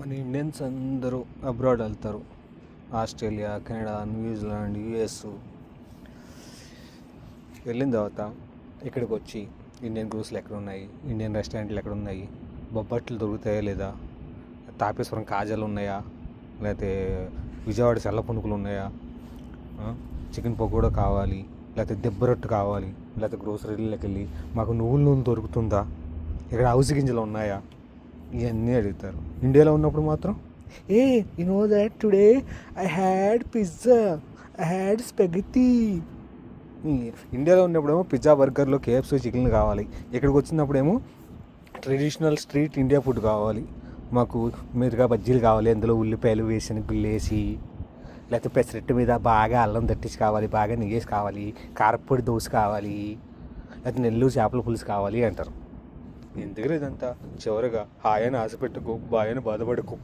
మన ఇండియన్స్ అందరూ అబ్రాడ్ వెళ్తారు. Australia Canada New Zealand US. వెళ్ళిన తర్వాత ఇక్కడికి వచ్చి ఇండియన్ గ్రూస్లు ఎక్కడ ఉన్నాయి ఇండియన్ రెస్టారెంట్లు ఎక్కడ ఉన్నాయి బొబ్బట్లు దొరుకుతాయా లేదా తాపేశ్వరం కాజాలు ఉన్నాయా లేకపోతే విజయవాడ సెల్ల పునుకులు ఉన్నాయా చికెన్ పకోడా కావాలి లేకపోతే దెబ్బరొట్టు కావాలి లేకపోతే గ్రోసరీలోకి వెళ్ళి మాకు నువ్వుల నూనె దొరుకుతుందా ఇక్కడ హౌస్ గింజలు ఉన్నాయా ఇవన్నీ అడుగుతారు. ఇండియాలో ఉన్నప్పుడు మాత్రం ఏ you know that today I had pizza I had spaghetti ఇండియాలో ఉన్నప్పుడేమో పిజ్జా బర్గర్లో కేఎఫ్సీ చికెన్ కావాలి. ఇక్కడికి వచ్చినప్పుడేమో ట్రెడిషనల్ స్ట్రీట్ ఇండియా ఫుడ్ కావాలి. మాకు మిరగా బజ్జీలు కావాలి అందులో ఉల్లిపాయలు వేసిన గుల్లేసి లేకపోతే పెసరెట్టు మీద బాగా అల్లం తట్టించి కావాలి బాగా నెయ్యేసి కావాలి కారపొడి దోశ కావాలి లేకపోతే నెల్లూరు చేపల పులుసు కావాలి అంటారు. ఎందుకు ఇదంతా చివరిగా హాయని ఆశపెట్టుకు బాయని బాధపడకు.